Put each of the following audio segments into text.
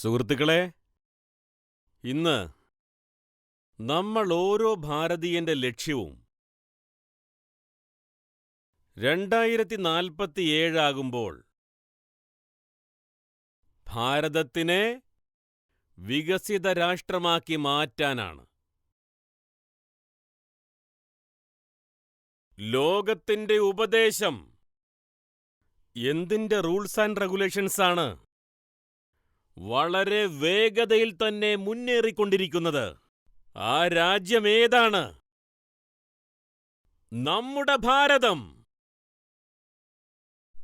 സുഹൃത്തുക്കളെ ഇന്ന് നമ്മൾ ഓരോ ഭാരതീയന്റെ ലക്ഷ്യവും രണ്ടായിരത്തി നാൽപ്പത്തിയേഴാകുമ്പോൾ ഭാരതത്തിനെ വികസിത രാഷ്ട്രമാക്കി മാറ്റാനാണ്. ലോകത്തിന്റെ ഉപദേശം എന്തിന്റെ റൂൾസ് ആൻഡ് റെഗുലേഷൻസാണ്? വളരെ വേഗതയിൽ തന്നെ മുന്നേറിക്കൊണ്ടിരിക്കുന്നത്. ആ രാജ്യം ഏതാണ്? നമ്മുടെ ഭാരതം.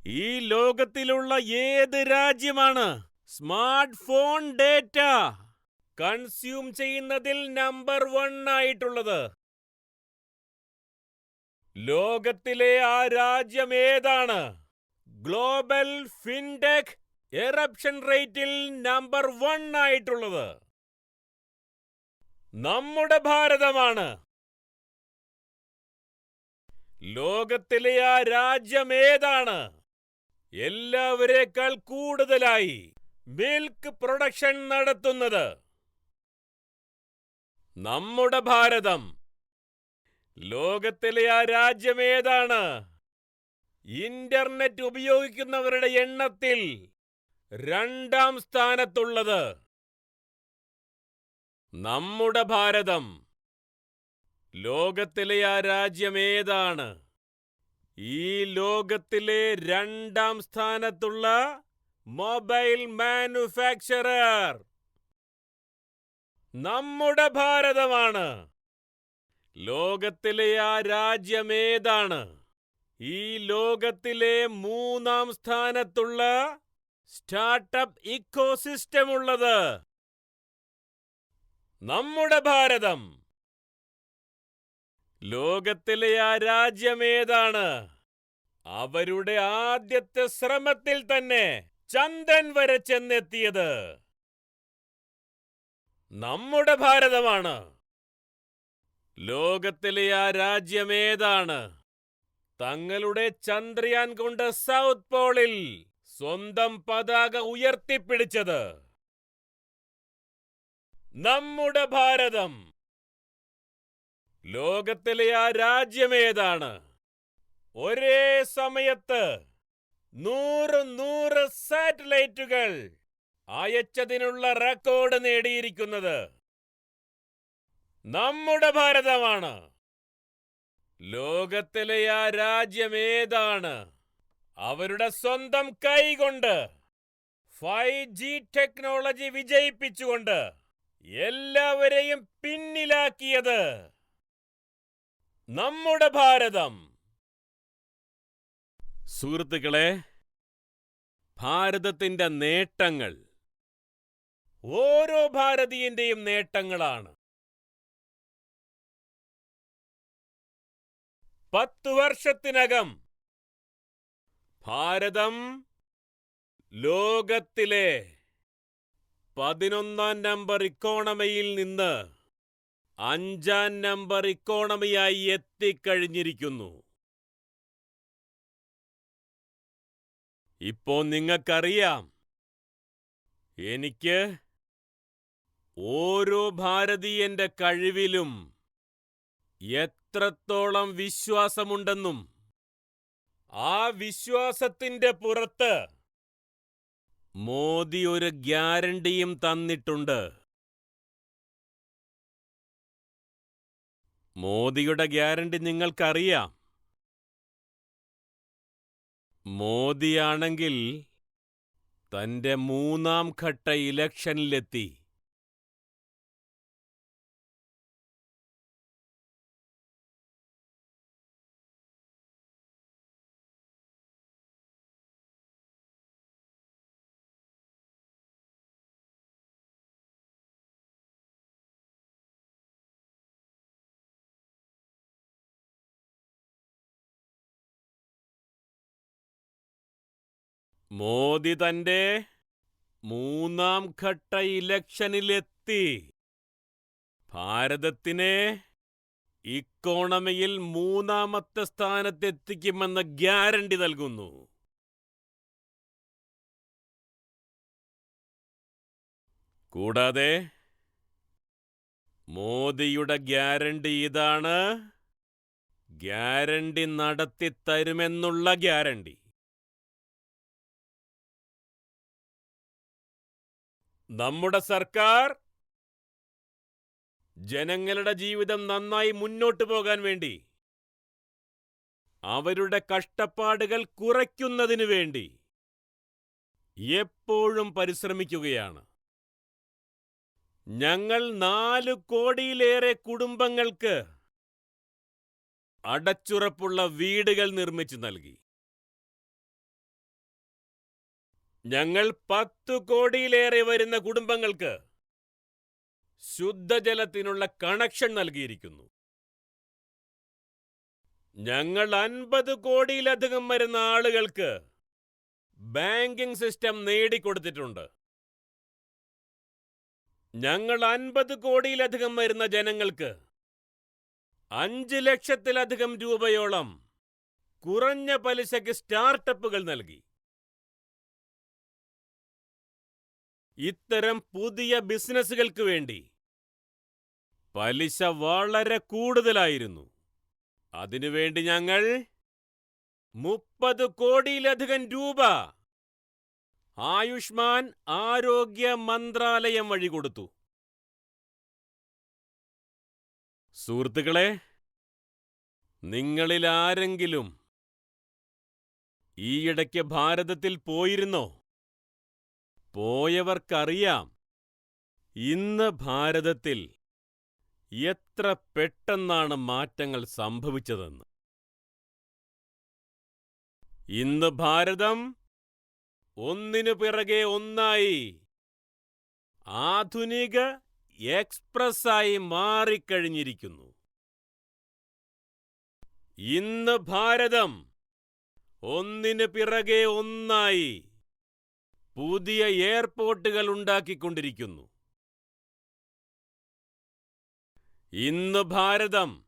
ഈ ലോകത്തിലുള്ള ഏത് രാജ്യമാണ്? Smart phone data. കൺസ്യൂം ചെയ്യുന്നതിൽ നമ്പർ വൺ ആയിട്ടുള്ളത്. ലോകത്തിലെ ആ രാജ്യം ഏതാണ്? ഗ്ലോബൽ ഫിൻടെക് എറപ്ഷൻ റേറ്റിൽ നമ്പർ വൺ ആയിട്ടുള്ളത്. നമ്മുടെ ഭാരതമാണ്. ലോകത്തിലെ ആ രാജ്യം ഏതാണ്? എല്ലാവരേക്കാൾ കൂടുതലായി മിൽക്ക് പ്രൊഡക്ഷൻ നടത്തുന്നത്. നമ്മുടെ ഭാരതം. ലോകത്തിലെ ആ രാജ്യം ഏതാണ്? ഇന്റർനെറ്റ് ഉപയോഗിക്കുന്നവരുടെ എണ്ണത്തിൽ രണ്ടാം സ്ഥാനത്തുള്ളത് നമ്മുടെ ഭാരതം. ലോകത്തിലെ ആ രാജ്യമേതാണ് ഈ ലോകത്തിലെ രണ്ടാം സ്ഥാനത്തുള്ള മൊബൈൽ മാനുഫാക്ചറർ നമ്മുടെ ഭാരതമാണ്. ലോകത്തിലെ ആ രാജ്യമേതാണ് ഈ ലോകത്തിലെ മൂന്നാം സ്ഥാനത്തുള്ള സ്റ്റാർട്ടപ്പ് ഇക്കോസിസ്റ്റം ഉള്ളത്. നമ്മുടെ ഭാരതം. ലോകത്തിലെ ആ രാജ്യമേതാണ് അവരുടെ ആദ്യത്തെ ശ്രമത്തിൽ തന്നെ ചന്ദ്രൻ വരെ ചെന്നെത്തിയത്. നമ്മുടെ ഭാരതമാണ്. ലോകത്തിലെ ആ രാജ്യമേതാണ് തങ്ങളുടെ ചന്ദ്രയാൻ കൊണ്ട് സൗത്ത് പോളിൽ സ്വന്തം പതാക ഉയർത്തിപ്പിടിച്ചത്. നമ്മുടെ ഭാരതം. ലോകത്തിലെ ആ രാജ്യമേതാണ്. ഒരേ സമയത്ത് നൂറ് നൂറ് സാറ്റലൈറ്റുകൾ അയച്ചതിനുള്ള റെക്കോർഡ് നേടിയിരിക്കുന്നത് നമ്മുടെ ഭാരതമാണ്. ലോകത്തിലെ ആ രാജ്യം ഏതാണ് അവരുടെ സ്വന്തം കൈകൊണ്ട് ഫൈവ് ജി ടെക്നോളജി വിജയിപ്പിച്ചുകൊണ്ട് എല്ലാവരെയും പിന്നിലാക്കിയത് നമ്മുടെ ഭാരതം. സുഹൃത്തുക്കളെ ഭാരതത്തിന്റെ നേട്ടങ്ങൾ ഓരോ ഭാരതീയന്റെയും നേട്ടങ്ങളാണ്. പത്തു വർഷത്തിനകം ഭാരതം ലോകത്തിലെ പതിനൊന്നാം നമ്പർ ഇക്കോണമിയിൽ നിന്ന് അഞ്ചാം നമ്പർ ഇക്കോണമിയായി എത്തിക്കഴിഞ്ഞിരിക്കുന്നു. ഇപ്പോ നിങ്ങൾക്കറിയാം. എനിക്ക് ഓരോ ഭാരതീയന്റെ കഴിവിലും എത്രത്തോളം വിശ്വാസമുണ്ടെന്നും ആ വിശ്വാസത്തിന്റെ പുറത്ത് മോദി ഒരു ഗ്യാരണ്ടിയും തന്നിട്ടുണ്ട്. മോദിയുടെ ഗ്യാരണ്ടി നിങ്ങൾക്കറിയാം. മോദിയാണെങ്കിൽ തന്റെ മൂന്നാം ഘട്ട ഇലക്ഷനിലെത്തി. മോദി തന്റെ മൂന്നാം ഘട്ട ഇലക്ഷനിലെത്തി. ഭാരതത്തിനെ ഇക്കോണമിയിൽ മൂന്നാമത്തെ സ്ഥാനത്തെത്തിക്കുമെന്ന ഗ്യാരണ്ടി നൽകുന്നു. കൂടാതെ മോദിയുടെ ഗ്യാരണ്ടി ഇതാണ്. ഗ്യാരണ്ടി നടത്തിത്തരുമെന്നുള്ള ഗ്യാരണ്ടി. നമ്മുടെ സർക്കാർ ജനങ്ങളുടെ ജീവിതം നന്നായി മുന്നോട്ടു പോകാൻ വേണ്ടി അവരുടെ കഷ്ടപ്പാടുകൾ കുറയ്ക്കുന്നതിനു വേണ്ടി എപ്പോഴും പരിശ്രമിക്കുകയാണ്. ഞങ്ങൾ നാല് കോടിയിലേറെ കുടുംബങ്ങൾക്ക് അടച്ചുറപ്പുള്ള വീടുകൾ നിർമ്മിച്ചു നൽകി. ഞങ്ങൾ പത്തു കോടിയിലേറെ വരുന്ന കുടുംബങ്ങൾക്ക് ശുദ്ധജലത്തിനുള്ള കണക്ഷൻ നൽകിയിരിക്കുന്നു. ഞങ്ങൾ അൻപത് കോടിയിലധികം വരുന്ന ആളുകൾക്ക് ബാങ്കിംഗ് സിസ്റ്റം നേടിക്കൊടുത്തിട്ടുണ്ട്. ഞങ്ങൾ അൻപത് കോടിയിലധികം വരുന്ന ജനങ്ങൾക്ക് അഞ്ച് ലക്ഷത്തിലധികം രൂപയോളം കുറഞ്ഞ പലിശയ്ക്ക് സ്റ്റാർട്ടപ്പുകൾ നൽകി. ഇത്തരം പുതിയ ബിസിനസ്സുകൾക്ക് വേണ്ടി. പലിശ വളരെ കൂടുതലായിരുന്നു. അതിനുവേണ്ടി ഞങ്ങൾ മുപ്പത് കോടിയിലധികം രൂപ ആയുഷ്മാൻ ആരോഗ്യ മന്ത്രാലയം വഴി കൊടുത്തു. സുഹൃത്തുക്കളെ നിങ്ങളിൽ ആരെങ്കിലും ഈയിടയ്ക്ക് ഭാരതത്തിൽ പോയിരുന്നോ? പോയവർക്കറിയാം. ഇന്ന് ഭാരതത്തിൽ എത്ര പെട്ടെന്നാണ് മാറ്റങ്ങൾ സംഭവിച്ചതെന്ന്. ഇന്ന് ഭാരതം ഒന്നിനു പിറകെ ഒന്നായി ആധുനിക എക്സ്പ്രസ്സായി മാറിക്കഴിഞ്ഞിരിക്കുന്നു. ഇന്ന് ഭാരതം ഒന്നിനു പിറകെ ഒന്നായി പുതിയ എയർപോർട്ടുകൾ ഉണ്ടാക്കിക്കൊണ്ടിരിക്കുന്നു. ഇന്ന് ഭാരതം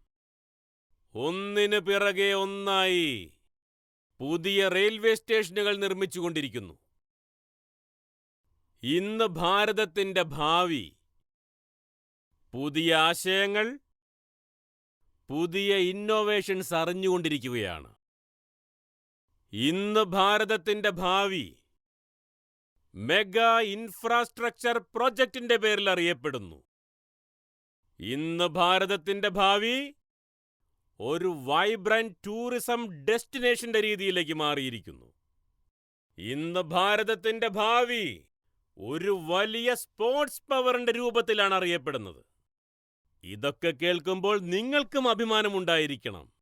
ഒന്നിന് പിറകെ ഒന്നായി പുതിയ റെയിൽവേ സ്റ്റേഷനുകൾ നിർമ്മിച്ചുകൊണ്ടിരിക്കുന്നു. ഇന്ന് ഭാരതത്തിന്റെ ഭാവി പുതിയ ആശയങ്ങൾ പുതിയ ഇന്നോവേഷൻസ് അറിഞ്ഞുകൊണ്ടിരിക്കുകയാണ്. ഇന്ന് ഭാരതത്തിന്റെ ഭാവി മെഗാ ഇൻഫ്രാസ്ട്രക്ചർ പ്രോജക്റ്റിന്റെ പേരിൽ അറിയപ്പെടുന്നു. ഇന്ന് ഭാരതത്തിന്റെ ഭാവി ഒരു വൈബ്രന്റ് ടൂറിസം ഡെസ്റ്റിനേഷന്റെ രീതിയിലേക്ക് മാറിയിരിക്കുന്നു. ഇന്ന് ഭാരതത്തിന്റെ ഭാവി ഒരു വലിയ സ്പോർട്സ് പവറിന്റെ രൂപത്തിലാണ് അറിയപ്പെടുന്നത്. ഇതൊക്കെ കേൾക്കുമ്പോൾ നിങ്ങൾക്കും അഭിമാനമുണ്ടായിരിക്കണം.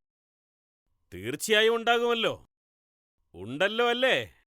തീർച്ചയായും ഉണ്ടാകുമല്ലോ. ഉണ്ടല്ലോ അല്ലേ?